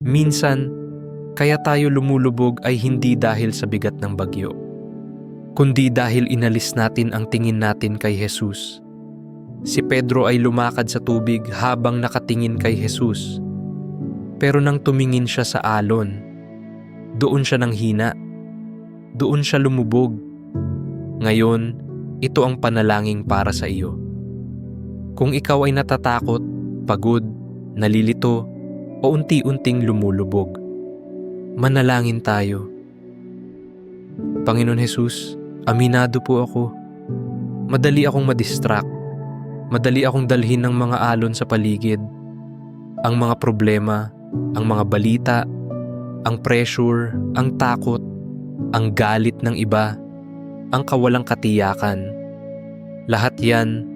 Minsan, kaya tayo lumulubog ay hindi dahil sa bigat ng bagyo, kundi dahil inalis natin ang tingin natin kay Jesus. Si Pedro ay lumakad sa tubig habang nakatingin kay Jesus. Pero nang tumingin siya sa alon, doon siya nang hina. Doon siya lumubog. Ngayon, ito ang panalangin para sa iyo. Kung ikaw ay natatakot, pagod, nalilito, o unti-unting lumulubog, manalangin tayo. Panginoon Jesus, aminado po ako. Madali akong madistract. Madali akong dalhin ng mga alon sa paligid. Ang mga problema, ang mga balita, ang pressure, ang takot, ang galit ng iba, ang kawalang katiyakan. Lahat yan,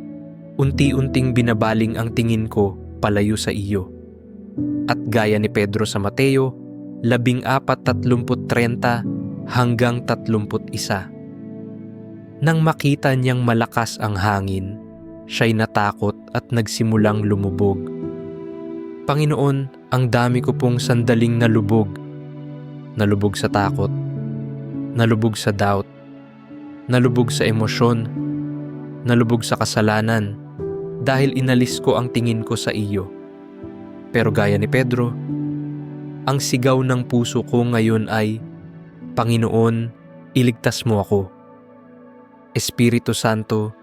unti-unting binabaling ang tingin ko palayo sa iyo. At gaya ni Pedro sa Mateo, labing apat tatlumput trenta hanggang tatlumput isa. Nang makita niyang malakas ang hangin, siya'y natakot at nagsimulang lumubog. Panginoon, ang dami ko pong sandaling nalubog. Nalubog sa takot, nalubog sa doubt, nalubog sa emosyon, nalubog sa kasalanan dahil inalis ko ang tingin ko sa iyo. Pero gaya ni Pedro, ang sigaw ng puso ko ngayon ay, Panginoon, iligtas mo ako. Espiritu Santo,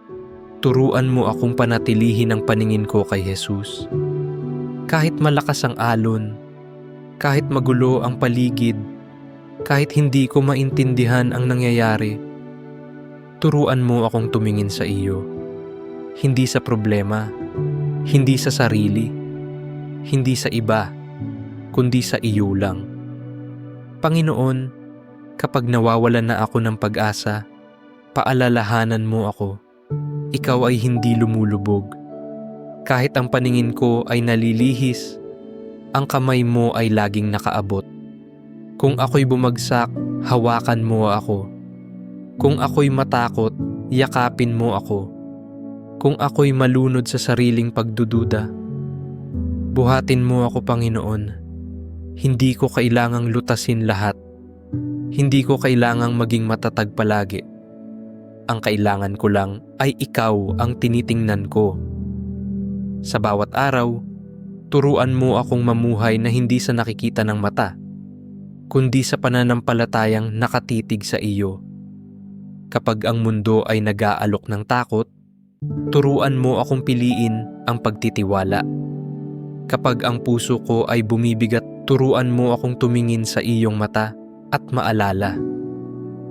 turuan mo akong panatilihin ang paningin ko kay Jesus. Kahit malakas ang alon, kahit magulo ang paligid, kahit hindi ko maintindihan ang nangyayari, turuan mo akong tumingin sa iyo. Hindi sa problema, hindi sa sarili, hindi sa iba, kundi sa iyo lang. Panginoon, kapag nawawalan na ako ng pag-asa, paalalahanan mo ako. Ikaw ay hindi lumulubog. Kahit ang paningin ko ay nalilihis, ang kamay mo ay laging nakaabot. Kung ako'y bumagsak, hawakan mo ako. Kung ako'y matakot, yakapin mo ako. Kung ako'y malunod sa sariling pagdududa, buhatin mo ako Panginoon. Hindi ko kailangang lutasin lahat. Hindi ko kailangang maging matatag palagi. Ang kailangan ko lang ay ikaw ang tinitingnan ko. Sa bawat araw, turuan mo akong mamuhay na hindi sa nakikita ng mata, kundi sa pananampalatayang nakatitig sa iyo. Kapag ang mundo ay nag-aalok ng takot, turuan mo akong piliin ang pagtitiwala. Kapag ang puso ko ay bumibigat, turuan mo akong tumingin sa iyong mata at maalala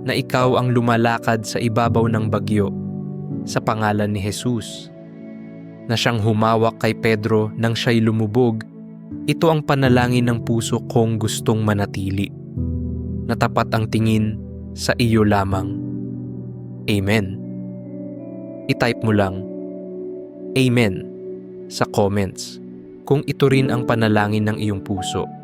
na ikaw ang lumalakad sa ibabaw ng bagyo sa pangalan ni Jesus. Na siyang humawak kay Pedro nang siya'y lumubog, ito ang panalangin ng puso kong gustong manatili. Natapat ang tingin sa iyo lamang. Amen. I-type mo lang, Amen, sa comments kung ito rin ang panalangin ng iyong puso.